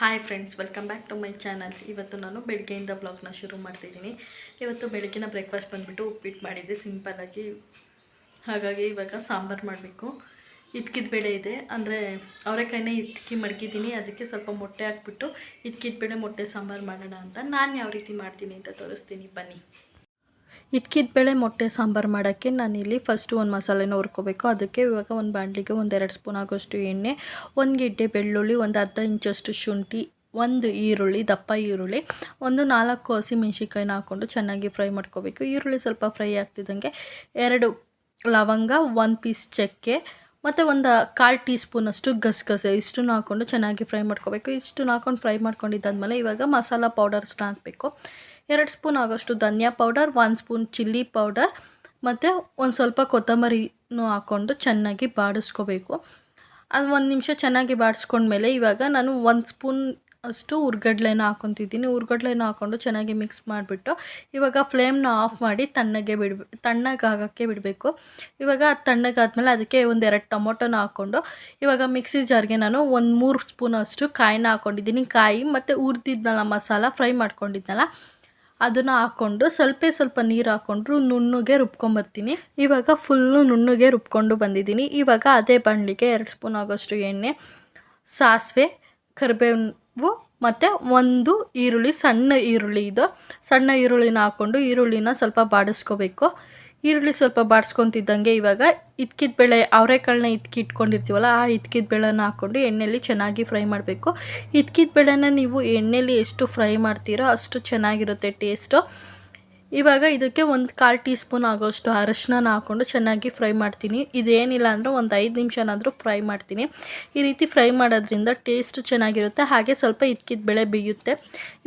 Hi friends welcome back to my channel ಇವತ್ತು ನಾನು ಬೆಳಗ್ಗೆಯಿಂದ ಬ್ಲಾಗ್ನ ಶುರು ಮಾಡ್ತಿದ್ದೀನಿ. ಇವತ್ತು ಬೆಳಗ್ಗಿನ ಬ್ರೇಕ್ಫಾಸ್ಟ್ ಬಂದುಬಿಟ್ಟು ಉಪ್ಪಿಟ್ಟು ಮಾಡಿದ್ದೆ. ಸಿಂಪಲ್ಲಾಗಿ ಹಾಗಾಗಿ ಇವಾಗ ಸಾಂಬಾರು ಮಾಡಬೇಕು. ಇದ್ಕಿದ ಬೇಳೆ ಇದೆ. ಅಂದರೆ ಅವರೆಕಾಯಿನೇ ಇದ್ಕಿ ಮಡಗಿದ್ದೀನಿ ಅದಕ್ಕೆ ಸ್ವಲ್ಪ ಮೊಟ್ಟೆ ಹಾಕ್ಬಿಟ್ಟು ಇದ್ಕಿದ ಬೇಳೆ ಮೊಟ್ಟೆ ಸಾಂಬಾರು ಮಾಡೋಣ ಅಂತ. ನಾನು ಯಾವ ರೀತಿ ಮಾಡ್ತೀನಿ ಅಂತ ತೋರಿಸ್ತೀನಿ. ಬನ್ನಿ. ಬೇಳೆ ಮೊಟ್ಟೆ ಸಾಂಬಾರು ಮಾಡೋಕ್ಕೆ ನಾನಿಲ್ಲಿ ಫಸ್ಟು ಒಂದು ಮಸಾಲೆನ ಹುರ್ಕೋಬೇಕು. ಅದಕ್ಕೆ ಇವಾಗ ಒಂದು ಬಾಣಲಿಗೆ ಒಂದೆರಡು ಸ್ಪೂನ್ ಆಗೋಷ್ಟು ಎಣ್ಣೆ, ಒಂದು ಗಿಡ್ಡೆ ಬೆಳ್ಳುಳ್ಳಿ, ಒಂದು ಅರ್ಧ ಇಂಚಷ್ಟು ಶುಂಠಿ, ಒಂದು ಈರುಳ್ಳಿ, ದಪ್ಪ ಈರುಳ್ಳಿ, ಒಂದು ನಾಲ್ಕು ಹಸಿ ಮೆಣಸಿನ್ಕಾಯಿನ ಹಾಕ್ಕೊಂಡು ಚೆನ್ನಾಗಿ ಫ್ರೈ ಮಾಡ್ಕೋಬೇಕು. ಈರುಳ್ಳಿ ಸ್ವಲ್ಪ ಫ್ರೈ ಆಗ್ತಿದ್ದಂಗೆ ಎರಡು ಲವಂಗ, ಒಂದು ಪೀಸ್ ಚಕ್ಕೆ, ಮತ್ತು ಒಂದು ಕಾಲು ಟೀ ಸ್ಪೂನಷ್ಟು ಗಸಗಸೆ, ಇಷ್ಟನ್ನು ಹಾಕ್ಕೊಂಡು ಚೆನ್ನಾಗಿ ಫ್ರೈ ಮಾಡ್ಕೋಬೇಕು. ಇಷ್ಟನ್ನು ಹಾಕ್ಕೊಂಡು ಫ್ರೈ ಮಾಡ್ಕೊಂಡಿದ್ದಾದಮೇಲೆ ಇವಾಗ ಮಸಾಲ ಪೌಡರ್ಸ್ನ ಹಾಕಬೇಕು. ಎರಡು ಸ್ಪೂನ್ ಆಗೋಷ್ಟು ಧನಿಯಾ ಪೌಡರ್, ಒಂದು ಸ್ಪೂನ್ ಚಿಲ್ಲಿ ಪೌಡರ್ ಮತ್ತು ಒಂದು ಸ್ವಲ್ಪ ಕೊತ್ತಂಬರಿನೂ ಹಾಕ್ಕೊಂಡು ಚೆನ್ನಾಗಿ ಬಾಡಿಸ್ಕೋಬೇಕು. ಅದು ಒಂದು ನಿಮಿಷ ಚೆನ್ನಾಗಿ ಬಾಡಿಸ್ಕೊಂಡ್ಮೇಲೆ ಇವಾಗ ನಾನು ಒಂದು ಸ್ಪೂನ್ ಅಷ್ಟು ಹುರ್ಗಡ್ಲೆನ ಹಾಕೊತಿದ್ದೀನಿ. ಹುರ್ಗಡ್ಲೆನ ಹಾಕ್ಕೊಂಡು ಚೆನ್ನಾಗಿ ಮಿಕ್ಸ್ ಮಾಡಿಬಿಟ್ಟು ಇವಾಗ ಫ್ಲೇಮ್ನ ಆಫ್ ಮಾಡಿ ತಣ್ಣಗೆ ಬಿಡ ತಣ್ಣಗಾಗೋಕ್ಕೆ ಬಿಡಬೇಕು. ಇವಾಗ ಅದು ತಣ್ಣಗಾದ್ಮೇಲೆ ಅದಕ್ಕೆ ಒಂದು ಎರಡು ಟೊಮೊಟೊನ ಹಾಕ್ಕೊಂಡು ಇವಾಗ ಮಿಕ್ಸಿ ಜಾರ್ಗೆ ನಾನು ಒಂದು ಮೂರು ಸ್ಪೂನ್ ಅಷ್ಟು ಕಾಯಿನ ಹಾಕ್ಕೊಂಡಿದ್ದೀನಿ ಕಾಯಿ ಮತ್ತು ಹುರಿದಿದ್ನಲ್ಲ ಮಸಾಲ, ಫ್ರೈ ಮಾಡ್ಕೊಂಡಿದ್ನಲ್ಲ ಅದನ್ನು ಹಾಕ್ಕೊಂಡು ಸ್ವಲ್ಪ ಸ್ವಲ್ಪ ನೀರು ಹಾಕ್ಕೊಂಡ್ರು ನುಣ್ಣಗೆ ರುಬ್ಕೊಂಬರ್ತೀನಿ. ಇವಾಗ ಫುಲ್ಲು ನುಣ್ಣಗೆ ರುಬ್ಕೊಂಡು ಬಂದಿದ್ದೀನಿ. ಇವಾಗ ಅದೇ ಬಾಣಲಿಗೆ ಎರಡು ಸ್ಪೂನ್ ಆಗೋಷ್ಟು ಎಣ್ಣೆ, ಸಾಸಿವೆ, ಕರಿಬೇವು ಮತ್ತು ಒಂದು ಈರುಳ್ಳಿ, ಸಣ್ಣ ಈರುಳ್ಳಿ ಇದು. ಸಣ್ಣ ಈರುಳ್ಳಿನ ಹಾಕ್ಕೊಂಡು ಈರುಳ್ಳಿನ ಸ್ವಲ್ಪ ಬಾಡಿಸ್ಕೋಬೇಕು. ಈರುಳ್ಳಿ ಸ್ವಲ್ಪ ಬಾಡಿಸ್ಕೊತಿದ್ದಂಗೆ ಇವಾಗ ಇದ್ಕಿದ ಬೇಳೆ, ಅವರೆಕಾಳನ್ನ ಇದ್ಕಿ ಇಟ್ಕೊಂಡಿರ್ತೀವಲ್ಲ ಆ ಇದ್ಕಿದ ಬೇಳೆನ ಹಾಕ್ಕೊಂಡು ಎಣ್ಣೆಯಲ್ಲಿ ಚೆನ್ನಾಗಿ ಫ್ರೈ ಮಾಡಬೇಕು. ಇದ್ಕಿದ ಬೇಳೆನ ನೀವು ಎಣ್ಣೆಯಲ್ಲಿ ಎಷ್ಟು ಫ್ರೈ ಮಾಡ್ತೀರೋ ಅಷ್ಟು ಚೆನ್ನಾಗಿರುತ್ತೆ ಟೇಸ್ಟು. ಇವಾಗ ಇದಕ್ಕೆ ಒಂದು ಕಾಲು ಟೀ ಸ್ಪೂನ್ ಆಗೋಷ್ಟು ಅರಶಿನ ಹಾಕ್ಕೊಂಡು ಚೆನ್ನಾಗಿ ಫ್ರೈ ಮಾಡ್ತೀನಿ. ಇದೇನಿಲ್ಲ ಅಂದರೆ ಒಂದು ಐದು ನಿಮಿಷನಾದರೂ ಫ್ರೈ ಮಾಡ್ತೀನಿ. ಈ ರೀತಿ ಫ್ರೈ ಮಾಡೋದ್ರಿಂದ ಟೇಸ್ಟ್ ಚೆನ್ನಾಗಿರುತ್ತೆ, ಹಾಗೆ ಸ್ವಲ್ಪ ಇದ್ಕಿದ ಬೆಳೆ ಬೇಯುತ್ತೆ.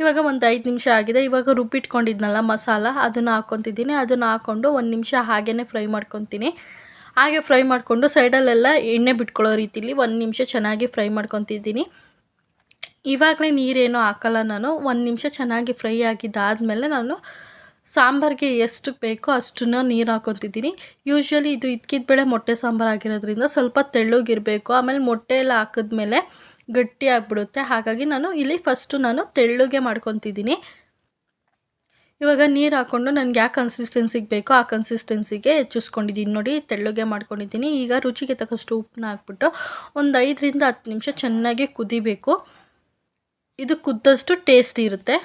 ಇವಾಗ ಒಂದು ಐದು ನಿಮಿಷ ಆಗಿದೆ. ಇವಾಗ ರುಬ್ಬಿಟ್ಕೊಂಡಿದ್ನಲ್ಲ ಮಸಾಲ, ಅದನ್ನು ಹಾಕ್ಕೊತಿದ್ದೀನಿ. ಅದನ್ನು ಹಾಕ್ಕೊಂಡು ಒಂದು ನಿಮಿಷ ಹಾಗೇ ಫ್ರೈ ಮಾಡ್ಕೊತೀನಿ. ಹಾಗೆ ಫ್ರೈ ಮಾಡಿಕೊಂಡು ಸೈಡಲ್ಲೆಲ್ಲ ಎಣ್ಣೆ ಬಿಟ್ಕೊಳ್ಳೋ ರೀತಿಲಿ ಒಂದು ನಿಮಿಷ ಚೆನ್ನಾಗಿ ಫ್ರೈ ಮಾಡ್ಕೊತಿದ್ದೀನಿ. ಇವಾಗಲೇ ನೀರೇನೂ ಹಾಕಲ್ಲ ನಾನು. ಒಂದು ನಿಮಿಷ ಚೆನ್ನಾಗಿ ಫ್ರೈ ಆಗಿದ್ದಾದಮೇಲೆ ನಾನು ಸಾಂಬಾರಿಗೆ ಎಷ್ಟು ಬೇಕೋ ಅಷ್ಟನ್ನು ನೀರು ಹಾಕೊತಿದ್ದೀನಿ. ಯೂಶ್ವಲಿ ಇದು ಇದ್ಕಿದ ಬೇಳೆ ಮೊಟ್ಟೆ ಸಾಂಬಾರು ಆಗಿರೋದ್ರಿಂದ ಸ್ವಲ್ಪ ತೆಳ್ಳಗಿರಬೇಕು. ಆಮೇಲೆ ಮೊಟ್ಟೆ ಎಲ್ಲ ಹಾಕಿದ್ಮೇಲೆ ಗಟ್ಟಿ ಆಗಿಬಿಡುತ್ತೆ. ಹಾಗಾಗಿ ನಾನು ಇಲ್ಲಿ ಫಸ್ಟು ನಾನು ತೆಳ್ಳಗೆ ಮಾಡ್ಕೊತಿದ್ದೀನಿ. ಇವಾಗ ನೀರು ಹಾಕ್ಕೊಂಡು ನನಗೆ ಯಾವ ಕನ್ಸಿಸ್ಟೆನ್ಸಿಗೆ ಬೇಕೋ ಆ ಕನ್ಸಿಸ್ಟೆನ್ಸಿಗೆ ಹೆಚ್ಚಿಸ್ಕೊಂಡಿದ್ದೀನಿ ನೋಡಿ, ತೆಳ್ಳಗೆ ಮಾಡ್ಕೊಂಡಿದ್ದೀನಿ ಈಗ ರುಚಿಗೆ ತಕ್ಕಷ್ಟು ಉಪ್ಪನ್ನ ಹಾಕ್ಬಿಟ್ಟು ಒಂದು ಐದರಿಂದ ಹತ್ತು ನಿಮಿಷ ಚೆನ್ನಾಗಿ ಕುದಿಬೇಕು. ಇದು ಕುದ್ದಷ್ಟು ಟೇಸ್ಟ್ ಇರುತ್ತೆ.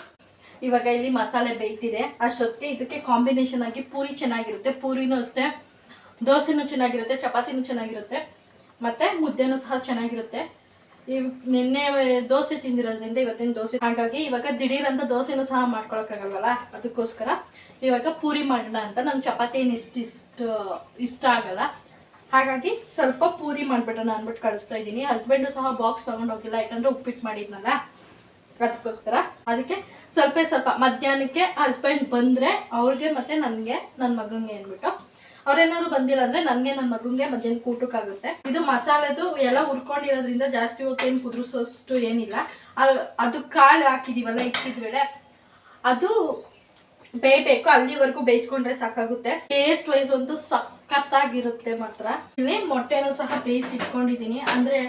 ಇವಾಗ ಇಲ್ಲಿ ಮಸಾಲೆ ಬೇಯ್ತಿದೆ. ಅಷ್ಟೊತ್ತಿಗೆ ಇದಕ್ಕೆ ಕಾಂಬಿನೇಷನ್ ಆಗಿ ಪೂರಿ ಚೆನ್ನಾಗಿರುತ್ತೆ. ಪೂರಿನೂ ಅಷ್ಟೇ. ದೋಸೆನೂ ಚೆನ್ನಾಗಿರುತ್ತೆ, ಚಪಾತಿನೂ ಚೆನ್ನಾಗಿರುತ್ತೆ. ಮತ್ತು ಮುದ್ದೆನೂ ಸಹ ಚೆನ್ನಾಗಿರುತ್ತೆ. ಇವ್ ನಿನ್ನೆ ದೋಸೆ ತಿಂದಿರೋದ್ರಿಂದ ಇವತ್ತಿನ ದೋಸೆ ಹಾಗಾಗಿ ಇವಾಗ ದಿಢೀರ್ ಅಂತ ದೋಸೆನೂ ಸಹ ಮಾಡ್ಕೊಳಕ್ಕಾಗಲ್ವಲ್ಲ? ಅದಕ್ಕೋಸ್ಕರ ಇವಾಗ ಪೂರಿ ಮಾಡೋಣ ಅಂತ. ನಂಗೆ ಚಪಾತಿ ಏನು ಇಷ್ಟ ಇಷ್ಟು ಇಷ್ಟ ಆಗಲ್ಲ. ಹಾಗಾಗಿ ಸ್ವಲ್ಪ ಪೂರಿ ಮಾಡ್ಬಿಟ್ಟೋಣ ಅಂದ್ಬಿಟ್ಟು ಕಳಿಸ್ತಾ ಇದ್ದೀನಿ. ಹಸ್ಬೆಂಡು ಸಹ ಬಾಕ್ಸ್ ತೊಗೊಂಡೋಗಿಲ್ಲ ಯಾಕಂದ್ರೆ ಉಪ್ಪಿಟ್ಟು ಮಾಡಿದ್ನಲ್ಲ. ಅದಕ್ಕೋಸ್ಕರ ಅದಕ್ಕೆ ಸ್ವಲ್ಪ ಸ್ವಲ್ಪ ಮಧ್ಯಾಹ್ನಕ್ಕೆ ಹಸ್ಬೆಂಡ್ ಬಂದ್ರೆ ಅವ್ರಿಗೆ ಮತ್ತೆ ನನಗೆ ನನ್ನ ಮಗಂಗೆ ಅಂದ್ಬಿಟ್ಟು. ಅವ್ರೇನಾದ್ರು ಬಂದಿಲ್ಲ ಅಂದ್ರೆ ನನಗೆ ನನ್ನ ಮಗಂಗೆ ಮಧ್ಯಾಹ್ನ ಕೂಟಕ್ಕಾಗುತ್ತೆ. ಇದು ಮಸಾಲೆದು ಎಲ್ಲ ಹುರ್ಕೊಂಡಿರೋದ್ರಿಂದ ಜಾಸ್ತಿ ಹೊತ್ತು ಏನು ಏನಿಲ್ಲ. ಅದು ಕಾಳು ಹಾಕಿದೀವಲ್ಲ ವೇಳೆ ಅದು ಬೇಯಬೇಕು, ಅಲ್ಲಿವರೆಗೂ ಬೇಯಿಸ್ಕೊಂಡ್ರೆ ಸಾಕಾಗುತ್ತೆ. ಟೇಸ್ಟ್ ವೈಸ್ ಒಂದು ಸಖತ್ತಾಗಿರುತ್ತೆ ಮಾತ್ರ. ಇಲ್ಲಿ ಮೊಟ್ಟೆನೂ ಸಹ ಬೇಯಿಸಿ ಇಟ್ಕೊಂಡಿದ್ದೀನಿ. ಅಂದ್ರೆ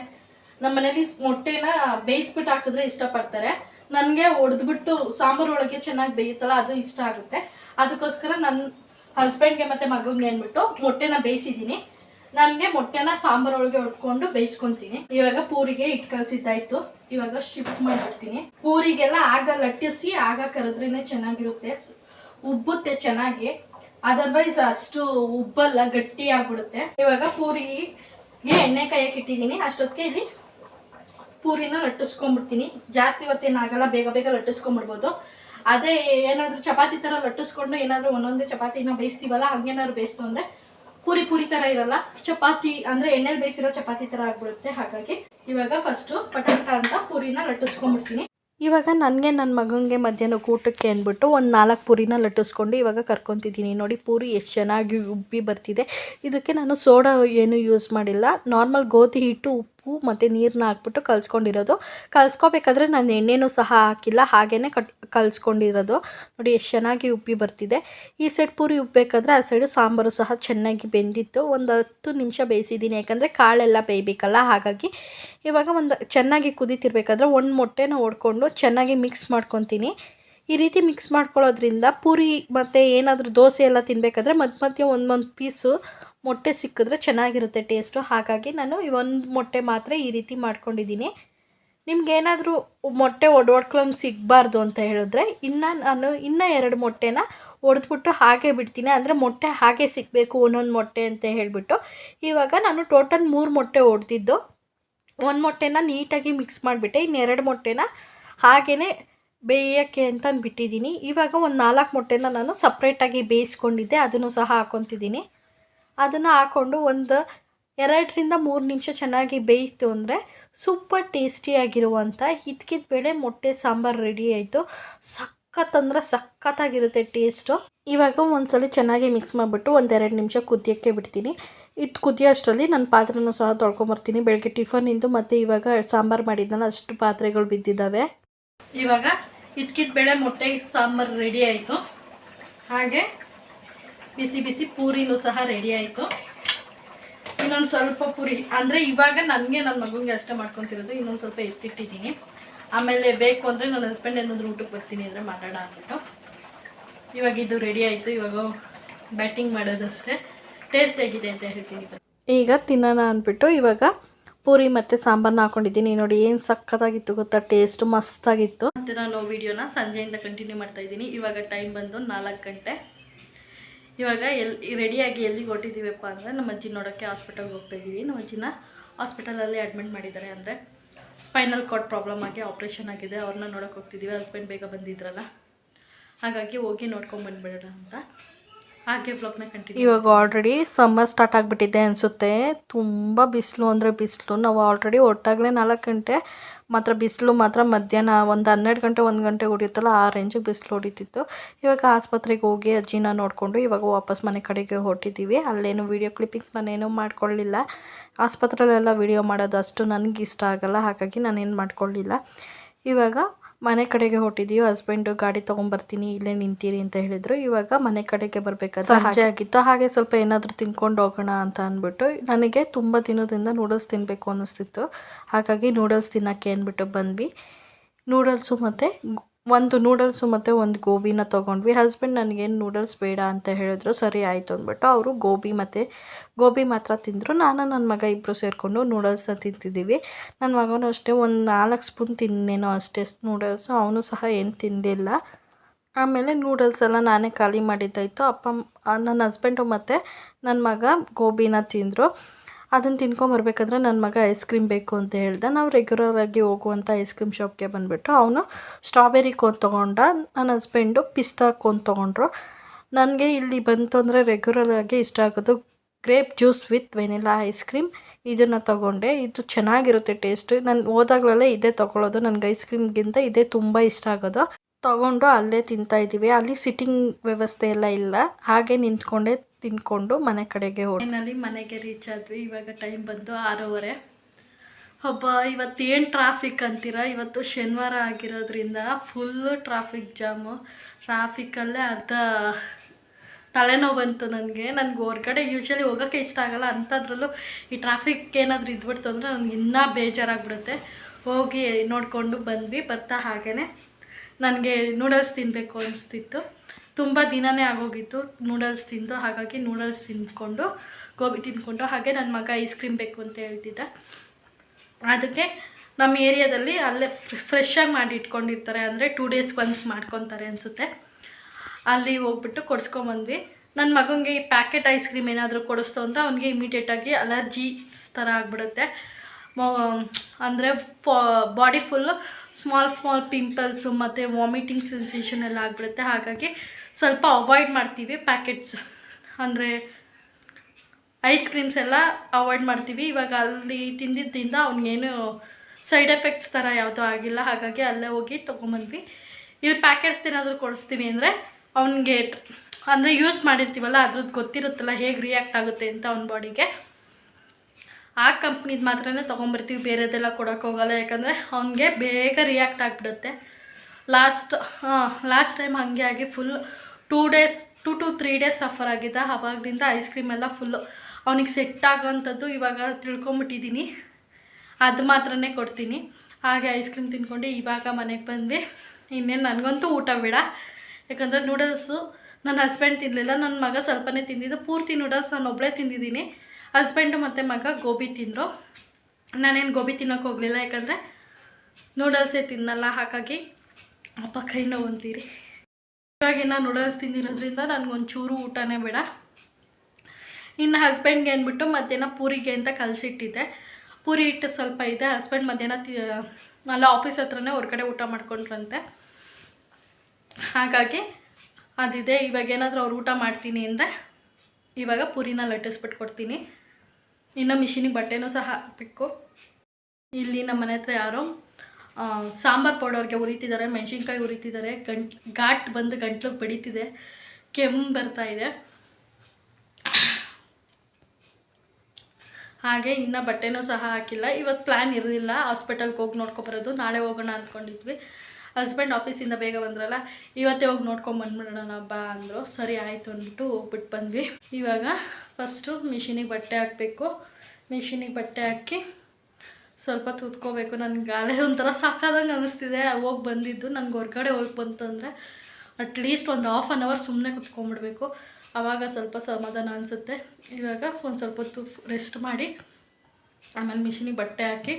ನಮ್ಮ ಮನೇಲಿ ಮೊಟ್ಟೆನ ಬೇಯಿಸ್ಬಿಟ್ಟು ಹಾಕಿದ್ರೆ ಇಷ್ಟಪಡ್ತಾರೆ. ನನಗೆ ಒಡೆದ್ಬಿಟ್ಟು ಸಾಂಬಾರು ಒಳಗೆ ಚೆನ್ನಾಗಿ ಬೇಯುತ್ತಲ್ಲ ಅದು ಇಷ್ಟ ಆಗುತ್ತೆ. ಅದಕ್ಕೋಸ್ಕರ ನನ್ನ ಹಸ್ಬೆಂಡ್ಗೆ ಮತ್ತೆ ಮಗನಿಗೆ ಅಂದ್ಬಿಟ್ಟು ಮೊಟ್ಟೆನ ಬೇಯಿಸಿದ್ದೀನಿ. ನನಗೆ ಮೊಟ್ಟೆನ ಸಾಂಬಾರ್ ಒಳಗೆ ಹೊಡ್ಕೊಂಡು ಬೇಯಿಸ್ಕೊಂತೀನಿ. ಇವಾಗ ಪೂರಿಗೆ ಇಟ್ ಕಲ್ಸಿದ್ದಾಯ್ತು ಇವಾಗ ಶಿಫ್ಟ್ ಮಾಡ್ಬಿಡ್ತೀನಿ. ಪೂರಿಗೆಲ್ಲ ಆಗ ಲಟ್ಟಿಸಿ, ಆಗ ಕರೆದ್ರೇನೆ ಚೆನ್ನಾಗಿರುತ್ತೆ. ಉಬ್ಬುತ್ತೆ ಚೆನ್ನಾಗಿ. ಅದರ್ವೈಸ್ ಅಷ್ಟು ಉಬ್ಬಲ್ಲ ಗಟ್ಟಿ ಆಗ್ಬಿಡುತ್ತೆ ಇವಾಗ ಪೂರಿಗೆ ಎಣ್ಣೆ ಕಾಯಕ್ಕೆ ಇಟ್ಟಿದ್ದೀನಿ. ಅಷ್ಟೊತ್ತಿಗೆ ಇಲ್ಲಿ ಪೂರಿನ ಲಟ್ಟಿಸ್ಕೊಂಡ್ಬಿಡ್ತೀನಿ. ಜಾಸ್ತಿ ಹೊತ್ತೇನಾಗಲ್ಲ ಬೇಗ ಬೇಗ ಲಟ್ಟಿಸ್ಕೊಂಡ್ಬಿಡ್ಬೋದು. ಅದೇ ಏನಾದರೂ ಚಪಾತಿ ಥರ ಲಟ್ಟಿಸ್ಕೊಂಡು ಏನಾದರೂ ಒಂದೊಂದೇ ಚಪಾತಿನ ಬೇಯಿಸ್ತೀವಲ್ಲ, ಹಂಗೇನಾದ್ರು ಬೇಯಿಸ್ತು ಅಂದರೆ ಪೂರಿ ಪೂರಿ ಥರ ಇರಲ್ಲ. ಚಪಾತಿ ಅಂದರೆ ಎಣ್ಣೆಲಿ ಬೇಯಿಸಿರೋ ಚಪಾತಿ ಥರ ಆಗ್ಬಿಡುತ್ತೆ. ಹಾಗಾಗಿ ಇವಾಗ ಫಸ್ಟು ಪಟಾಟ ಅಂತ ಪೂರಿನ ಲಟ್ಟಿಸ್ಕೊಂಡ್ಬಿಡ್ತೀನಿ. ಇವಾಗ ನನಗೆ ನನ್ನ ಮಗನಿಗೆ ಮಧ್ಯಾಹ್ನ ಊಟಕ್ಕೆ ಅಂದ್ಬಿಟ್ಟು ಒಂದು ನಾಲ್ಕು ಪೂರಿನ ಲಟ್ಟಿಸ್ಕೊಂಡು ಇವಾಗ ಕರ್ಕೊತಿದ್ದೀನಿ. ನೋಡಿ, ಪೂರಿ ಎಷ್ಟು ಚೆನ್ನಾಗಿ ಉಬ್ಬಿ ಬರ್ತಿದೆ. ಇದಕ್ಕೆ ನಾನು ಸೋಡಾ ಏನು ಯೂಸ್ ಮಾಡಿಲ್ಲ. ನಾರ್ಮಲ್ ಗೋಧಿ ಹಿಟ್ಟು ಉಪ್ಪು ಮತ್ತು ನೀರನ್ನ ಹಾಕ್ಬಿಟ್ಟು ಕಲ್ಸ್ಕೊಂಡಿರೋದು. ಕಲಿಸ್ಕೋಬೇಕಾದ್ರೆ ನಾನು ಎಣ್ಣೆನೂ ಸಹ ಹಾಕಿಲ್ಲ ಹಾಗೇ ಕಟ್ ಕಲಿಸ್ಕೊಂಡಿರೋದು. ನೋಡಿ ಎಷ್ಟು ಚೆನ್ನಾಗಿ ಉಪ್ಪಿ ಬರ್ತಿದೆ. ಈ ಸೈಡ್ ಪೂರಿ ಉಪ್ಪಬೇಕಾದ್ರೆ ಆ ಸೈಡು ಸಾಂಬಾರು ಸಹ ಚೆನ್ನಾಗಿ ಬೆಂದಿತ್ತು. ಒಂದು ಹತ್ತು ನಿಮಿಷ ಬೇಯಿಸಿದ್ದೀನಿ, ಯಾಕಂದರೆ ಕಾಳೆಲ್ಲ ಬೇಯಬೇಕಲ್ಲ, ಹಾಗಾಗಿ. ಇವಾಗ ಒಂದು ಚೆನ್ನಾಗಿ ಕುದೀತಿರ್ಬೇಕಾದ್ರೆ ಒಂದು ಮೊಟ್ಟೆನ ಹೊಡ್ಕೊಂಡು ಚೆನ್ನಾಗಿ ಮಿಕ್ಸ್ ಮಾಡ್ಕೊತೀನಿ. ಈ ರೀತಿ ಮಿಕ್ಸ್ ಮಾಡ್ಕೊಳ್ಳೋದ್ರಿಂದ ಪೂರಿ ಮತ್ತು ಏನಾದರೂ ದೋಸೆ ಎಲ್ಲ ತಿನ್ನಬೇಕಾದ್ರೆ ಮಧ್ಯ ಮಧ್ಯ ಒಂದೊಂದು ಪೀಸು ಮೊಟ್ಟೆ ಸಿಕ್ಕಿದ್ರೆ ಚೆನ್ನಾಗಿರುತ್ತೆ ಟೇಸ್ಟು. ಹಾಗಾಗಿ ನಾನು ಒಂದು ಮೊಟ್ಟೆ ಮಾತ್ರ ಈ ರೀತಿ ಮಾಡ್ಕೊಂಡಿದ್ದೀನಿ. ನಿಮ್ಗೇನಾದರೂ ಮೊಟ್ಟೆ ಒಡ್ಕೊಳಂಗೆ ಸಿಗಬಾರ್ದು ಅಂತ ಹೇಳಿದ್ರೆ ಇನ್ನು ನಾನು ಇನ್ನೂ ಎರಡು ಮೊಟ್ಟೆನ ಒಡೆದ್ಬಿಟ್ಟು ಹಾಗೆ ಬಿಡ್ತೀನಿ. ಅಂದರೆ ಮೊಟ್ಟೆ ಹಾಗೆ ಸಿಗಬೇಕು ಒಂದೊಂದು ಮೊಟ್ಟೆ ಅಂತ ಹೇಳಿಬಿಟ್ಟು. ಇವಾಗ ನಾನು ಟೋಟಲ್ ಮೂರು ಮೊಟ್ಟೆ ಒಡೆದಿದ್ದು. ಒಂದು ಮೊಟ್ಟೆನ ನೀಟಾಗಿ ಮಿಕ್ಸ್ ಮಾಡಿಬಿಟ್ಟೆ. ಇನ್ನೆರಡು ಮೊಟ್ಟೆನ ಹಾಗೇ ಬೇಯೋಕ್ಕೆ ಅಂತ ಬಿಟ್ಟಿದ್ದೀನಿ ಇವಾಗ ಒಂದು ನಾಲ್ಕು ಮೊಟ್ಟೆನ ನಾನು ಸಪ್ರೇಟಾಗಿ ಬೇಯಿಸ್ಕೊಂಡಿದ್ದೆ. ಅದನ್ನು ಸಹ ಹಾಕ್ಕೊತಿದ್ದೀನಿ. ಅದನ್ನು ಹಾಕ್ಕೊಂಡು ಒಂದು ಎರಡರಿಂದ ಮೂರು ನಿಮಿಷ ಚೆನ್ನಾಗಿ ಬೇಯಿತು ಅಂದರೆ ಸೂಪರ್ ಟೇಸ್ಟಿಯಾಗಿರುವಂಥ ಹಿತ್ಕಿದ ಬೇಳೆ ಮೊಟ್ಟೆ ಸಾಂಬಾರು ರೆಡಿ ಆಯಿತು. ಸಖತ್ ಅಂದರೆ ಸಖತ್ತಾಗಿರುತ್ತೆ ಟೇಸ್ಟು ಇವಾಗ ಒಂದ್ಸಲ ಚೆನ್ನಾಗಿ ಮಿಕ್ಸ್ ಮಾಡಿಬಿಟ್ಟು ಒಂದೆರಡು ನಿಮಿಷ ಕುದಿಯೋಕ್ಕೆ ಬಿಡ್ತೀನಿ. ಇದು ಕುದಿಯೋ ಅಷ್ಟರಲ್ಲಿ ನನ್ನ ಪಾತ್ರೆನೂ ಸಹ ತೊಳ್ಕೊಂಬರ್ತೀನಿ. ಬೆಳಗ್ಗೆ ಟಿಫನಿಂದು ಮತ್ತು ಇವಾಗ ಸಾಂಬಾರು ಮಾಡಿದ್ನಲ್ಲ, ಅಷ್ಟು ಪಾತ್ರೆಗಳು ಬಿದ್ದಿದ್ದಾವೆ. ಇವಾಗ ಇದ್ಕಿದ ಬೇಳೆ ಮೊಟ್ಟೆ ಸಾಂಬಾರು ರೆಡಿ ಆಯಿತು. ಹಾಗೆ ಬಿಸಿ ಬಿಸಿ ಪೂರಿನೂ ಸಹ ರೆಡಿ ಆಯಿತು. ಇನ್ನೊಂದು ಸ್ವಲ್ಪ ಪೂರಿ ಅಂದರೆ ಇವಾಗ ನನಗೆ ನನ್ನ ಮಗುಗೆ ಅಷ್ಟೇ ಮಾಡ್ಕೊತಿರೋದು ಇನ್ನೊಂದು ಸ್ವಲ್ಪ ಎತ್ತಿಟ್ಟಿದ್ದೀನಿ. ಆಮೇಲೆ ಬೇಕು ಅಂದರೆ ನನ್ನ ಹಸ್ಬೆಂಡ್ ಏನಾದರೂ ಊಟಕ್ಕೆ ಬರ್ತೀನಿ ಅಂದರೆ ಮಾಡೋಣ ಅಂದ್ಬಿಟ್ಟು. ಇವಾಗ ಇದು ರೆಡಿ ಆಯಿತು ಇವಾಗ ಬ್ಯಾಟಿಂಗ್ ಮಾಡೋದಷ್ಟೇ. ಟೇಸ್ಟ್ ಆಗಿದೆ ಅಂತ ಹೇಳ್ತೀನಿ. ಈಗ ತಿನ್ನೋಣ ಅಂದ್ಬಿಟ್ಟು ಇವಾಗ ಪೂರಿ ಮತ್ತು ಸಾಂಬಾರನ್ನ ಹಾಕೊಂಡಿದ್ದೀನಿ. ನೋಡಿ ಏನು ಸಕ್ಕತ್ತಾಗಿತ್ತು ಗೊತ್ತಾ? ಟೇಸ್ಟು ಮಸ್ತಾಗಿತ್ತು. ಮತ್ತು ನಾನು ವಿಡಿಯೋನ ಸಂಜೆಯಿಂದ ಕಂಟಿನ್ಯೂ ಮಾಡ್ತಾ ಇದ್ದೀನಿ. ಇವಾಗ ಟೈಮ್ ಬಂದು ನಾಲ್ಕು ಗಂಟೆ. ಇವಾಗ ಎಲ್ಲಿ ರೆಡಿಯಾಗಿ ಎಲ್ಲಿಗೆ ಹೊಟ್ಟಿದ್ದೀವಪ್ಪ ಅಂದರೆ ನಮ್ಮ ಅಜ್ಜಿ ನೋಡೋಕ್ಕೆ ಹಾಸ್ಪಿಟಲ್ಗೆ ಹೋಗ್ತಾ ಇದ್ದೀವಿ. ನಮ್ಮ ಅಜ್ಜಿನ ಹಾಸ್ಪಿಟಲಲ್ಲಿ ಅಡ್ಮಿಟ್ ಮಾಡಿದ್ದಾರೆ ಅಂದರೆ ಸ್ಪೈನಲ್ ಕಾರ್ಡ್ ಪ್ರಾಬ್ಲಮ್ ಆಗಿ ಆಪ್ರೇಷನ್ ಆಗಿದೆ. ಅವ್ರನ್ನ ನೋಡೋಕೆ ಹೋಗ್ತಿದ್ದೀವಿ. ಹಸ್ಬೆಂಡ್ ಬೇಗ ಬಂದಿದ್ರಲ್ಲ. ಹಾಗಾಗಿ ಹೋಗಿ ನೋಡ್ಕೊಂಡು ಬಂದ್ಬಿಡೋಣ ಅಂತ. ಹಾಗೆ ಬ್ಲಾಗ್ನ ಕಂಟಿನ್ಯೂ ಇವಾಗ ಆಲ್ರೆಡಿ ಸಮ್ಮರ್ ಸ್ಟಾರ್ಟ್ ಆಗಿಬಿಟ್ಟಿದೆ ಅನಿಸುತ್ತೆ. ತುಂಬ ಬಿಸಿಲು ಅಂದರೆ ಬಿಸಿಲು. ನಾವು ಆಲ್ರೆಡಿ ಒಟ್ಟಾಗಲೇ ನಾಲ್ಕು ಗಂಟೆ ಮಾತ್ರ ಬಿಸಿಲು ಮಾತ್ರ ಮಧ್ಯಾಹ್ನ ಒಂದು ಹನ್ನೆರಡು ಗಂಟೆ ಒಂದು ಗಂಟೆ ಹೊಡಿಯುತ್ತಲ್ಲ ಆ ರೇಂಜಿಗೆ ಬಿಸಿಲು ಹೊಡಿತಿತ್ತು. ಇವಾಗ ಆಸ್ಪತ್ರೆಗೆ ಹೋಗಿ ಅಜ್ಜಿನ ನೋಡಿಕೊಂಡು ಇವಾಗ ವಾಪಸ್ ಮನೆ ಕಡೆಗೆ ಹೊರಟಿದ್ದೀವಿ ಅಲ್ಲೇನು ವೀಡಿಯೋ ಕ್ಲಿಪ್ಪಿಂಗ್ಸ್ ನಾನೇನು ಮಾಡ್ಕೊಳ್ಳಿಲ್ಲ. ಆಸ್ಪತ್ರೆಲೆಲ್ಲ ವೀಡಿಯೋ ಮಾಡೋದು ಅಷ್ಟು ನನಗೆ ಇಷ್ಟ ಆಗಲ್ಲ. ಹಾಗಾಗಿ ನಾನೇನು ಮಾಡ್ಕೊಳ್ಳಿಲ್ಲ. ಇವಾಗ ಮನೆ ಕಡೆಗೆ ಹೊಟ್ಟಿದೀವಿ ಹಸ್ಬೆಂಡ್ ಗಾಡಿ ತಗೊಂಡ್ಬರ್ತೀನಿ ಇಲ್ಲೇ ನಿಂತೀರಿ ಅಂತ ಹೇಳಿದ್ರು. ಇವಾಗ ಮನೆ ಕಡೆಗೆ ಬರಬೇಕಾದ್ರೆ ಸಂಜೆ ಆಗಿತ್ತು. ಹಾಗೆ ಸ್ವಲ್ಪ ಏನಾದರೂ ತಿನ್ಕೊಂಡು ಹೋಗೋಣ ಅಂತ ಅಂದ್ಬಿಟ್ಟು ನನಗೆ ತುಂಬ ದಿನದಿಂದ ನೂಡಲ್ಸ್ ತಿನ್ನಬೇಕು ಅನ್ನಿಸ್ತಿತ್ತು. ಹಾಗಾಗಿ ನೂಡಲ್ಸ್ ತಿನ್ನೋಕ್ಕೆ ಅಂದ್ಬಿಟ್ಟು ಬಂದ್ವಿ. ನೂಡಲ್ಸು ಮತ್ತು ಒಂದು ನೂಡಲ್ಸು ಮತ್ತು ಒಂದು ಗೋಬಿನ ತೊಗೊಂಡ್ವಿ. ಹಸ್ಬೆಂಡ್ ನನಗೇನು ನೂಡಲ್ಸ್ ಬೇಡ ಅಂತ ಹೇಳಿದ್ರು, ಸರಿ ಆಯಿತು ಅಂದ್ಬಿಟ್ಟು ಅವರು ಗೋಬಿ ಮತ್ತು, ಗೋಬಿ ಮಾತ್ರ ತಿಂದರು. ನಾನು ನನ್ನ ಮಗ ಇಬ್ಬರು ಸೇರಿಕೊಂಡು ನೂಡಲ್ಸ್ನ ತಿಂತಿದ್ದೀವಿ. ನನ್ನ ಮಗನೂ ಅಷ್ಟೇ ಒಂದು ನಾಲ್ಕು ಸ್ಪೂನ್ ತಿನ್ನೇನೋ ಅಷ್ಟೇ ನೂಡಲ್ಸು ಅವನು ಸಹ ಏನು ತಿಂದಿಲ್ಲ. ಆಮೇಲೆ ನೂಡಲ್ಸ್ ಎಲ್ಲ ನಾನೇ ಖಾಲಿ ಮಾಡಿದ್ದಾಯಿತು. ಅಪ್ಪ ನನ್ನ ಹಸ್ಬೆಂಡು ಮತ್ತು ನನ್ನ ಮಗ ಗೋಬಿನ ತಿಂದರು. ಅದನ್ನು ತಿನ್ಕೊಂಬರ್ಬೇಕಾದ್ರೆ ನನ್ನ ಮಗ ಐಸ್ ಕ್ರೀಮ್ ಬೇಕು ಅಂತ ಹೇಳ್ದೆ. ನಾವು ರೆಗ್ಯುಲರ್ ಆಗಿ ಹೋಗುವಂಥ ಐಸ್ ಕ್ರೀಮ್ ಶಾಪ್ಗೆ ಬಂದುಬಿಟ್ಟು ಅವನು ಸ್ಟ್ರಾಬೆರಿ ಕೋನ್ ತೊಗೊಂಡ ನನ್ನ ಹಸ್ಬೆಂಡು ಪಿಸ್ತಾ ಕೋನ್ ತೊಗೊಂಡ್ರು. ನನಗೆ ಇಲ್ಲಿ ಬಂತು ಅಂದರೆ ರೆಗ್ಯುಲರಾಗಿ ಇಷ್ಟ ಆಗೋದು grape juice with vanilla ice cream ಇದನ್ನು ತೊಗೊಂಡೆ. ಇದು ಚೆನ್ನಾಗಿರುತ್ತೆ ಟೇಸ್ಟ್ ನಾನು ಹೋದಾಗಲೇ ಇದೇ ತೊಗೊಳ್ಳೋದು ನನಗೆ ಐಸ್ ಕ್ರೀಮ್ಗಿಂತ ಇದೇ ತುಂಬ ಇಷ್ಟ ಆಗೋದು. ತೊಗೊಂಡು ಅಲ್ಲೇ ತಿಂತಾ ಇದ್ದೀವಿ ಅಲ್ಲಿ ಸಿಟ್ಟಿಂಗ್ ವ್ಯವಸ್ಥೆ ಎಲ್ಲ ಇಲ್ಲ. ಹಾಗೆ ನಿಂತ್ಕೊಂಡೆ ತಿನ್ಕೊಂಡು ಮನೆ ಕಡೆಗೆ ಹೋಗಿ ಮನೆಗೆ ರೀಚ್ ಆದ್ವಿ. ಇವಾಗ ಟೈಮ್ ಬಂದು ಆರೂವರೆ. ಹಬ್ಬ ಇವತ್ತು ಏನು ಟ್ರಾಫಿಕ್ ಅಂತೀರಾ? ಇವತ್ತು ಶನಿವಾರ ಆಗಿರೋದ್ರಿಂದ ಫುಲ್ಲು ಟ್ರಾಫಿಕ್ ಜಾಮು ಟ್ರಾಫಿಕಲ್ಲೇ ಅರ್ಧ ತಲೆನೋವು ಬಂತು ನನಗೆ. ನನಗೆ ಹೊರ್ಗಡೆ ಯೂಶ್ವಲಿ ಹೋಗೋಕ್ಕೆ ಇಷ್ಟ ಆಗಲ್ಲ. ಅಂಥದ್ರಲ್ಲೂ ಈ ಟ್ರಾಫಿಕ್ ಏನಾದರೂ ಇದ್ಬಿಡ್ತು ಅಂದರೆ ನನಗೆ ಇನ್ನೂ ಬೇಜಾರಾಗ್ಬಿಡುತ್ತೆ. ಹೋಗಿ ನೋಡಿಕೊಂಡು ಬಂದ್ವಿ. ಬರ್ತಾ ಹಾಗೇ ನನಗೆ ನೂಡಲ್ಸ್ ತಿನ್ನಬೇಕು ಅನಿಸ್ತಿತ್ತು. ತುಂಬ ದಿನವೇ ಆಗೋಗಿತ್ತು ನೂಡಲ್ಸ್ ತಿಂದು, ಹಾಗಾಗಿ ನೂಡಲ್ಸ್ ತಿಂದ್ಕೊಂಡು, ಗೋಬಿ ತಿಂದ್ಕೊಂಡು, ಹಾಗೆ ನನ್ನ ಮಗ ಐಸ್ ಕ್ರೀಮ್ ಬೇಕು ಅಂತ ಹೇಳ್ತಿದ್ದ. ಅದಕ್ಕೆ ನಮ್ಮ ಏರಿಯಾದಲ್ಲಿ ಅಲ್ಲೇ ಫ್ರೆಶ್ಶಾಗಿ ಮಾಡಿ ಇಟ್ಕೊಂಡಿರ್ತಾರೆ, ಅಂದರೆ ಟೂ ಡೇಸ್ಗೆ ಒನ್ಸ್ ಮಾಡ್ಕೊತಾರೆ ಅನಿಸುತ್ತೆ. ಅಲ್ಲಿ ಹೋಗ್ಬಿಟ್ಟು ಕೊಡಿಸ್ಕೊಂಬಂದ್ವಿ ನನ್ನ ಮಗನಿಗೆ ಈ ಪ್ಯಾಕೆಟ್ ಐಸ್ ಕ್ರೀಮ್ ಏನಾದರೂ ಕೊಡಿಸ್ತು ಅಂದರೆ ಅವನಿಗೆ ಇಮಿಡಿಯೇಟಾಗಿ ಅಲರ್ಜೀಸ್ ಥರ ಆಗಿಬಿಡುತ್ತೆ. ಅಂದರೆ ಫಾ body full small small pimples ಮತ್ತು ವಾಮಿಟಿಂಗ್ ಸೆನ್ಸೇಷನ್ ಎಲ್ಲ ಆಗಿಬಿಡುತ್ತೆ. ಹಾಗಾಗಿ ಸ್ವಲ್ಪ ಅವಾಯ್ಡ್ ಮಾಡ್ತೀವಿ ಪ್ಯಾಕೆಟ್ಸ್ ಅಂದರೆ ಐಸ್ ಕ್ರೀಮ್ಸ್ ಎಲ್ಲ ಅವಾಯ್ಡ್ ಮಾಡ್ತೀವಿ. ಇವಾಗ ಅಲ್ಲಿ ತಿಂದಿದ್ದರಿಂದ ಅವನಿಗೇನು ಸೈಡ್ ಎಫೆಕ್ಟ್ಸ್ ಥರ ಯಾವುದೂ ಆಗಿಲ್ಲ. ಹಾಗಾಗಿ ಅಲ್ಲೇ ಹೋಗಿ ತೊಗೊಂಬಂದ್ವಿ. ಇಲ್ಲಿ ಪ್ಯಾಕೆಟ್ಸ್ ಏನಾದರೂ ಕೊಡಿಸ್ತೀವಿ ಅಂದರೆ ಅವನಿಗೆ ಅಂದರೆ ಯೂಸ್ ಮಾಡಿರ್ತೀವಲ್ಲ, ಅದ್ರದ್ದು ಗೊತ್ತಿರುತ್ತಲ್ಲ ಹೇಗೆ ರಿಯಾಕ್ಟ್ ಆಗುತ್ತೆ ಅಂತ ಅವ್ನ ಬಾಡಿಗೆ ಆ ಕಂಪ್ನಿದು ಮಾತ್ರನೇ ತೊಗೊಂಬರ್ತೀವಿ. ಬೇರೆದೆಲ್ಲ ಕೊಡೋಕೆ ಹೋಗಲ್ಲ. ಯಾಕಂದರೆ ಅವನಿಗೆ ಬೇಗ ರಿಯಾಕ್ಟ್ ಆಗಿಬಿಡುತ್ತೆ. ಲಾಸ್ಟ್ ಲಾಸ್ಟ್ ಟೈಮ್ ಹಾಗೆ ಆಗಿ full two days, two to three days suffer ಆಗಿದ್ದ. ಅವಾಗಿಂದ ಐಸ್ ಕ್ರೀಮ್ ಎಲ್ಲ ಫುಲ್ಲು ಅವನಿಗೆ ಸೆಟ್ ಆಗೋವಂಥದ್ದು ಇವಾಗ ತಿಳ್ಕೊಂಬಿಟ್ಟಿದ್ದೀನಿ ಅದು ಮಾತ್ರನೇ ಕೊಡ್ತೀನಿ. ಹಾಗೆ ಐಸ್ ಕ್ರೀಮ್ ತಿನ್ಕೊಂಡು ಇವಾಗ ಮನೆಗೆ ಬಂದ್ವಿ. ಇನ್ನೇನು ನನಗಂತೂ ಊಟ ಬೇಡ. ಯಾಕಂದರೆ ನೂಡಲ್ಸು ನನ್ನ ಹಸ್ಬೆಂಡ್ ತಿನ್ನಲಿಲ್ಲ ನನ್ನ ಮಗ ಸ್ವಲ್ಪನೇ ತಿಂದಿದ್ದು. ಪೂರ್ತಿ ನೂಡಲ್ಸ್ ನಾನು ಒಬ್ಬಳೇ ತಿಂದಿದ್ದೀನಿ. ಹಸ್ಬೆಂಡು ಮತ್ತು ಮಗ ಗೋಬಿ ತಿಂದರು. ನಾನೇನು ಗೋಬಿ ತಿನ್ನೋಕೆ ಹೋಗಲಿಲ್ಲ. ಯಾಕಂದರೆ ನೂಡಲ್ಸೇ ತಿನ್ನಲ್ಲ. ಹಾಗಾಗಿ ಅಪ್ಪ ಕೈ ನೋವು ಅಂತೀರಿ ಇವಾಗಿನ ನೂಡಲ್ಸ್ ತಿಂದಿರೋದ್ರಿಂದ ನನಗೊಂಚೂರು ಊಟನೇ ಬೇಡ. ಇನ್ನು ಹಸ್ಬೆಂಡ್ಗೆ ಅಂದ್ಬಿಟ್ಟು ಮಧ್ಯಾಹ್ನ ಪೂರಿಗೆ ಅಂತ ಕಲಸಿಟ್ಟಿದ್ದೆ. ಪೂರಿ ಹಿಟ್ಟು ಸ್ವಲ್ಪ ಇದೆ ಹಸ್ಬೆಂಡ್ ಮಧ್ಯಾಹ್ನ ತಿ ಅಲ್ಲ ಆಫೀಸ್ ಹತ್ರನೇ ಹೊರಗಡೆ ಊಟ ಮಾಡ್ಕೊಂಡ್ರಂತೆ. ಹಾಗಾಗಿ ಅದಿದೆ, ಇವಾಗ ಏನಾದರೂ ಅವ್ರು ಊಟ ಮಾಡ್ತೀನಿ ಅಂದರೆ ಇವಾಗ ಪೂರಿನ ಲಟ್ಟಿಸ್ಬಿಟ್ಟು ಕೊಡ್ತೀನಿ. ಇನ್ನು ಮಿಷಿನಿಗೆ ಬಟ್ಟೆನೂ ಸಹ ಹಾಕಬೇಕು. ಇಲ್ಲಿ ನಮ್ಮ ಮನೆ ಹತ್ರ ಯಾರೋ ಸಾಂಬಾರ್ ಪೌಡರ್ಗೆ ಉರಿತಿದ್ದಾರೆ, ಮೆಣಸಿನ್ಕಾಯಿ ಉರಿತಿದ್ದಾರೆ, ಗಂಟ್, ಘಾಟ್ ಬಂದು ಗಂಟ್ಲು ಬಡಿತಿದೆ, ಕೆಮ್ಮು ಬರ್ತಾ ಇದೆ. ಹಾಗೆ ಇನ್ನು ಬಟ್ಟೆನೂ ಸಹ ಹಾಕಿಲ್ಲ. ಇವತ್ತು ಪ್ಲ್ಯಾನ್ ಇರಲಿಲ್ಲ, ಹಾಸ್ಪಿಟಲ್ಗೆ ಹೋಗಿ ನೋಡ್ಕೊಬರೋದು ನಾಳೆ ಹೋಗೋಣ ಅಂದ್ಕೊಂಡಿದ್ವಿ ಹಸ್ಬೆಂಡ್ ಆಫೀಸಿಂದ ಬೇಗ ಬಂದ್ರಲ್ಲ, ಇವತ್ತೇ ಹೋಗಿ ನೋಡ್ಕೊಂಡು ಬಂದ್ಬಿಡೋಣ ಬಾ ಅಂದರು. ಸರಿ ಆಯಿತು ಅಂದ್ಬಿಟ್ಟು ಹೋಗ್ಬಿಟ್ಟು ಬಂದ್ವಿ. ಇವಾಗ ಫಸ್ಟು ಮಿಷಿನಿಗೆ ಬಟ್ಟೆ ಹಾಕಬೇಕು. ಮಿಷಿನಿಗೆ ಬಟ್ಟೆ ಹಾಕಿ ಸ್ವಲ್ಪ ತುತ್ಕೋಬೇಕು ನನಗೆ ಗಾಳಿ ಒಂಥರ ಸಾಕಾದಂಗೆ ಅನಿಸ್ತಿದೆ. ಹೋಗಿ ಬಂದಿದ್ದು, ನನಗೆ ಹೊರಗಡೆ ಹೋಗಿ ಬಂತಂದರೆ ಅಟ್ಲೀಸ್ಟ್ ಒಂದು ಹಾಫ್ ಆನ್ ಅವರ್ ಸುಮ್ಮನೆ ಕುತ್ಕೊಂಡ್ಬಿಡ್ಬೇಕು ಆವಾಗ ಸ್ವಲ್ಪ ಸಮಾಧಾನ ಅನಿಸುತ್ತೆ. ಇವಾಗ ಒಂದು ಸ್ವಲ್ಪ ಹೊತ್ತು ರೆಸ್ಟ್ ಮಾಡಿ, ಆಮೇಲೆ ಮಿಷಿನಿಗೆ ಬಟ್ಟೆ ಹಾಕಿ,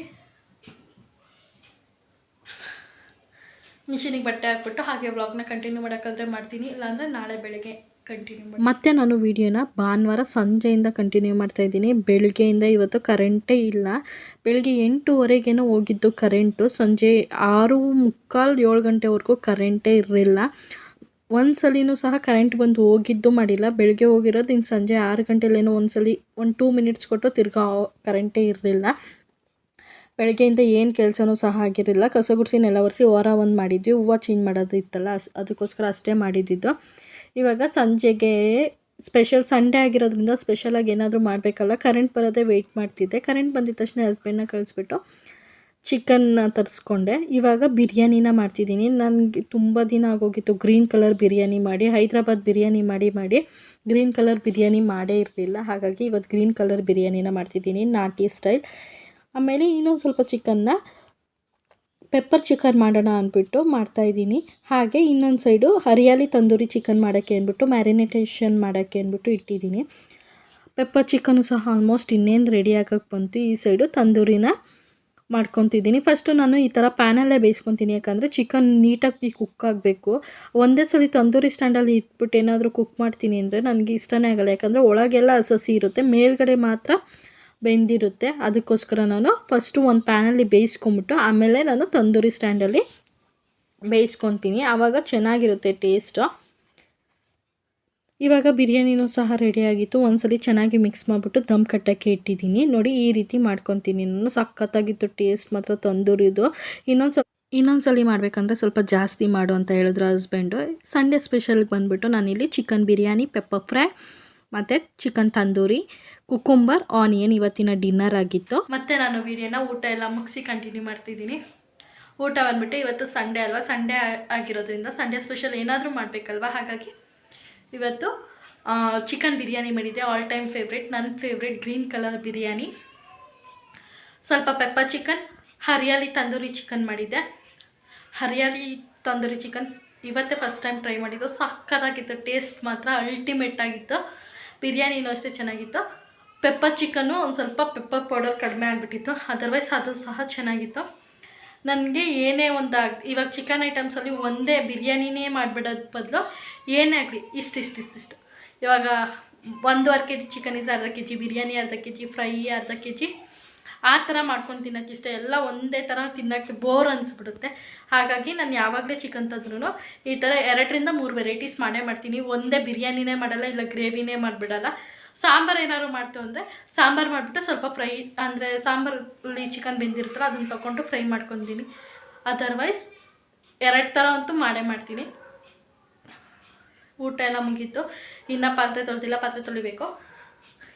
ಮಿಷಿನಿಗೆ ಬಟ್ಟೆ ಹಾಕ್ಬಿಟ್ಟು ಹಾಗೆ ವ್ಲಾಗ್ನ ಕಂಟಿನ್ಯೂ ಮಾಡೋಕ್ಕಾದ್ರೆ ಮಾಡ್ತೀನಿ. ಇಲ್ಲಾಂದರೆ ನಾಳೆ ಬೆಳಗ್ಗೆ. ಕಂಟಿನ್ಯೂ ಮತ್ತೆ ನಾನು ವಿಡಿಯೋನ ಭಾನುವಾರ ಸಂಜೆಯಿಂದ ಕಂಟಿನ್ಯೂ ಮಾಡ್ತಾ ಇದ್ದೀನಿ. ಬೆಳಗ್ಗೆಯಿಂದ ಇವತ್ತು ಕರೆಂಟೇ ಇಲ್ಲ. ಬೆಳಗ್ಗೆ ಎಂಟೂವರೆಗೇನೋ ಹೋಗಿದ್ದು ಕರೆಂಟು ಸಂಜೆ ಆರು ಮುಕ್ಕಾಲು ಏಳು ಗಂಟೆವರೆಗೂ ಕರೆಂಟೇ ಇರಲಿಲ್ಲ. ಒಂದು ಸಲಿನೂ ಸಹ ಕರೆಂಟ್ ಬಂದು ಹೋಗಿದ್ದು ಮಾಡಿಲ್ಲ. ಬೆಳಗ್ಗೆ ಹೋಗಿರೋದು ಇನ್ನು ಸಂಜೆ ಆರು ಗಂಟೆಲೇನೋ ಒಂದು ಸಲ ಒಂದು ಟೂ ಮಿನಿಟ್ಸ್ ಕೊಟ್ಟು ತಿರ್ಗಾ ಕರೆಂಟೇ ಇರಲಿಲ್ಲ. ಬೆಳಗ್ಗೆಯಿಂದ ಏನು ಕೆಲಸನೂ ಸಹ ಆಗಿರಲಿಲ್ಲ. ಕಸ ಗುಡಿಸಿ ನೆಲ ಒರೆಸಿ ವಾರ ಒಂದು ಮಾಡಿದ್ವಿ. ಹೂವು ಚೇಂಜ್ ಮಾಡೋದಿತ್ತಲ್ಲ ಅದಕ್ಕೋಸ್ಕರ ಅಷ್ಟೇ ಮಾಡಿದ್ದಿದ್ದು ಇವಾಗ ಸಂಜೆಗೆ ಸ್ಪೆಷಲ್ ಸಂಡೇ ಆಗಿರೋದ್ರಿಂದ ಸ್ಪೆಷಲಾಗಿ ಏನಾದರೂ ಮಾಡಬೇಕಲ್ಲ ಕರೆಂಟ್ ಬರೋದೇ ವೆಯ್ಟ್ ಮಾಡ್ತಿದ್ದೆ. ಕರೆಂಟ್ ಬಂದಿದ ತಕ್ಷಣ ಹಸ್ಬೆಂಡ್ನ ಕಳಿಸ್ಬಿಟ್ಟು ಚಿಕನ್ನ ತರಿಸ್ಕೊಂಡೆ. ಇವಾಗ ಬಿರಿಯಾನಿನ ಮಾಡ್ತಿದ್ದೀನಿ. ನನಗೆ ತುಂಬ ದಿನ ಆಗೋಗಿತ್ತು ಗ್ರೀನ್ ಕಲರ್ ಬಿರಿಯಾನಿ ಮಾಡಿ, ಹೈದ್ರಾಬಾದ್ ಬಿರಿಯಾನಿ ಮಾಡಿ ಮಾಡಿ ಗ್ರೀನ್ ಕಲರ್ ಬಿರಿಯಾನಿ ಮಾಡೇ ಇರಲಿಲ್ಲ. ಹಾಗಾಗಿ ಇವತ್ತು ಗ್ರೀನ್ ಕಲರ್ ಬಿರಿಯಾನಿನ ಮಾಡ್ತಿದ್ದೀನಿ, ನಾಟಿ ಸ್ಟೈಲ್ ಆಮೇಲೆ ಇನ್ನೊಂದು ಸ್ವಲ್ಪ ಚಿಕನ್ನ ಪೆಪ್ಪರ್ ಚಿಕನ್ ಮಾಡೋಣ ಅಂದ್ಬಿಟ್ಟು ಮಾಡ್ತಾಯಿದ್ದೀನಿ ಹಾಗೆ ಇನ್ನೊಂದು ಸೈಡು ಹರಿಯಾಲಿ ತಂದೂರಿ ಚಿಕನ್ ಮಾಡೋಕ್ಕೆ ಅಂದ್ಬಿಟ್ಟು ಮ್ಯಾರಿನೇಟೇಷನ್ ಮಾಡೋಕ್ಕೆ ಅಂದ್ಬಿಟ್ಟು ಇಟ್ಟಿದ್ದೀನಿ. ಪೆಪ್ಪರ್ ಚಿಕನ್ನು ಸಹ ಆಲ್ಮೋಸ್ಟ್ ಇನ್ನೇನು ರೆಡಿ ಆಗೋಕ್ಕೆ ಬಂತು ಈ ಸೈಡು ತಂದೂರಿನ ಮಾಡ್ಕೊತಿದ್ದೀನಿ. ಫಸ್ಟು ನಾನು ಈ ಥರ ಪ್ಯಾನಲ್ಲೇ ಬೇಯಿಸ್ಕೊತೀನಿ. ಯಾಕಂದರೆ ಚಿಕನ್ ನೀಟಾಗಿ ಕುಕ್ ಆಗಬೇಕು. ಒಂದೇ ಸಲ ತಂದೂರಿ ಸ್ಟ್ಯಾಂಡಲ್ಲಿ ಇಟ್ಬಿಟ್ಟು ಏನಾದರೂ ಕುಕ್ ಮಾಡ್ತೀನಿ ಅಂದರೆ ನನಗೆ ಇಷ್ಟನೇ ಆಗಲ್ಲ. ಯಾಕಂದರೆ ಒಳಗೆಲ್ಲ ಹಸಸಿ ಇರುತ್ತೆ. ಮೇಲ್ಗಡೆ ಮಾತ್ರ ಬೆಂದಿರುತ್ತೆ. ಅದಕ್ಕೋಸ್ಕರ ನಾನು ಫಸ್ಟು ಒಂದು ಪ್ಯಾನಲ್ಲಿ ಬೇಯಿಸ್ಕೊಂಬಿಟ್ಟು ಆಮೇಲೆ ನಾನು ತಂದೂರಿ ಸ್ಟ್ಯಾಂಡಲ್ಲಿ ಬೇಯಿಸ್ಕೊತೀನಿ. ಆವಾಗ ಚೆನ್ನಾಗಿರುತ್ತೆ ಟೇಸ್ಟು ಇವಾಗ ಬಿರಿಯಾನಿನೂ ಸಹ ರೆಡಿಯಾಗಿತ್ತು ಒಂದ್ಸಲಿ ಚೆನ್ನಾಗಿ ಮಿಕ್ಸ್ ಮಾಡಿಬಿಟ್ಟು ದಮ್ ಕಟ್ಟಕ್ಕೆ ಇಟ್ಟಿದ್ದೀನಿ. ನೋಡಿ ಈ ರೀತಿ ಮಾಡ್ಕೊತೀನಿ ನಾನು. ಸಖತ್ತಾಗಿತ್ತು ಟೇಸ್ಟ್ ಮಾತ್ರ ತಂದೂರಿದು. ಇನ್ನೊಂದು ಸ್ವಲ್ಪ ಇನ್ನೊಂದು ಸಲ ಮಾಡಬೇಕಂದ್ರೆ ಸ್ವಲ್ಪ ಜಾಸ್ತಿ ಮಾಡು ಅಂತ ಹೇಳಿದ್ರು ಹಸ್ಬೆಂಡು ಸಂಡೇ ಸ್ಪೆಷಲ್ಗೆ ಬಂದುಬಿಟ್ಟು ನಾನಿಲ್ಲಿ ಚಿಕನ್ ಬಿರಿಯಾನಿ ಪೆಪ್ಪರ್ ಫ್ರೈ ಮತ್ತು ಚಿಕನ್ ತಂದೂರಿ ಕುಕುಂಬರ್ ಆನಿಯನ್ ಇವತ್ತಿನ ಡಿನ್ನರ್ ಆಗಿತ್ತು. ಮತ್ತೆ ನಾನು ವಿಡಿಯೋನ ಊಟ ಎಲ್ಲ ಮುಗಿಸಿ ಕಂಟಿನ್ಯೂ ಮಾಡ್ತಿದ್ದೀನಿ. ಊಟ ಬಂದ್ಬಿಟ್ಟು ಇವತ್ತು ಸಂಡೇ ಅಲ್ವಾ? ಸಂಡೇ ಆಗಿರೋದ್ರಿಂದ ಸಂಡೇ ಸ್ಪೆಷಲ್ ಏನಾದರೂ ಮಾಡಬೇಕಲ್ವಾ? ಹಾಗಾಗಿ ಇವತ್ತು ಚಿಕನ್ ಬಿರಿಯಾನಿ ಮಾಡಿದ್ದೆ. ಆಲ್ ಟೈಮ್ ಫೇವ್ರೇಟ್ ನನ್ನ ಫೇವ್ರೇಟ್ ಗ್ರೀನ್ ಕಲರ್ ಬಿರಿಯಾನಿ. ಸ್ವಲ್ಪ pepper chicken hariyali tandoori chicken ಮಾಡಿದ್ದೆ. ಹರಿಯಾಲಿ ತಂದೂರಿ ಚಿಕನ್ ಇವತ್ತೇ ಫಸ್ಟ್ ಟೈಮ್ ಟ್ರೈ ಮಾಡಿದ್ದು. ಸಕ್ಕತ್ತಾಗಿತ್ತು. ಟೇಸ್ಟ್ ಮಾತ್ರ ಅಲ್ಟಿಮೇಟ್ ಆಗಿತ್ತು. ಬಿರಿಯಾನಿನೂ ಅಷ್ಟೇ ಚೆನ್ನಾಗಿತ್ತು. ಪೆಪ್ಪರ್ ಚಿಕನ್ನು ಒಂದು ಸ್ವಲ್ಪ ಪೆಪ್ಪರ್ ಪೌಡರ್ ಕಡಿಮೆ ಆಗಿಬಿಟ್ಟಿತ್ತು. ಅದರ್ವೈಸ್ ಅದು ಸಹ ಚೆನ್ನಾಗಿತ್ತು. ನನಗೆ ಏನೇ ಒಂದು ಆಗ, ಇವಾಗ ಚಿಕನ್ ಐಟಮ್ಸಲ್ಲಿ ಒಂದೇ ಬಿರಿಯಾನಿನೇ ಮಾಡಿಬಿಡೋದು ಬದಲು ಏನೇ ಆಗಲಿ ಇಷ್ಟು ಇಷ್ಟು ಇಷ್ಟು ಇಷ್ಟು. ಇವಾಗ ಒಂದೂವರೆ ಕೆ ಜಿ ಚಿಕನ್ ಇದ್ದರೆ ಅರ್ಧ ಕೆ ಜಿ ಬಿರಿಯಾನಿ ಅರ್ಧ ಕೆ ಜಿ ಫ್ರೈ ಅರ್ಧ ಕೆ ಜಿ ಆ ಥರ ಮಾಡ್ಕೊಂಡು ತಿನ್ನೋಕ್ಕೆ ಇಷ್ಟ. ಎಲ್ಲ ಒಂದೇ ಥರ ತಿನ್ನೋಕ್ಕೆ ಬೋರ್ ಅನಿಸ್ಬಿಡುತ್ತೆ. ಹಾಗಾಗಿ ನಾನು ಯಾವಾಗಲೇ ಚಿಕನ್ ತಂದ್ರೂ ಈ ಥರ ಎರಡರಿಂದ ಮೂರು ವೆರೈಟೀಸ್ ಮಾಡೇ ಮಾಡ್ತೀನಿ. ಒಂದೇ ಬಿರಿಯಾನಿನೇ ಮಾಡಲ್ಲ, ಇಲ್ಲ ಗ್ರೇವಿನೇ ಮಾಡಿಬಿಡಲ್ಲ. ಸಾಂಬಾರು ಏನಾದ್ರು ಮಾಡ್ತೇವೆ ಅಂದರೆ ಸಾಂಬಾರು ಮಾಡಿಬಿಟ್ಟು ಸ್ವಲ್ಪ ಫ್ರೈ, ಅಂದರೆ ಸಾಂಬಾರಲ್ಲಿ ಚಿಕನ್ ಬೆಂದಿರುತ್ತಲ್ಲ, ಅದನ್ನು ತೊಗೊಂಡು ಫ್ರೈ ಮಾಡ್ಕೊತೀನಿ. ಅದರ್ವೈಸ್ ಎರಡು ಥರ ಅಂತೂ ಮಾಡೇ ಮಾಡ್ತೀನಿ. ಊಟ ಎಲ್ಲ ಮುಗೀತು. ಇನ್ನು ಪಾತ್ರೆ ತೊಳೆದಿಲ್ಲ, ಪಾತ್ರೆ ತೊಳಿಬೇಕು.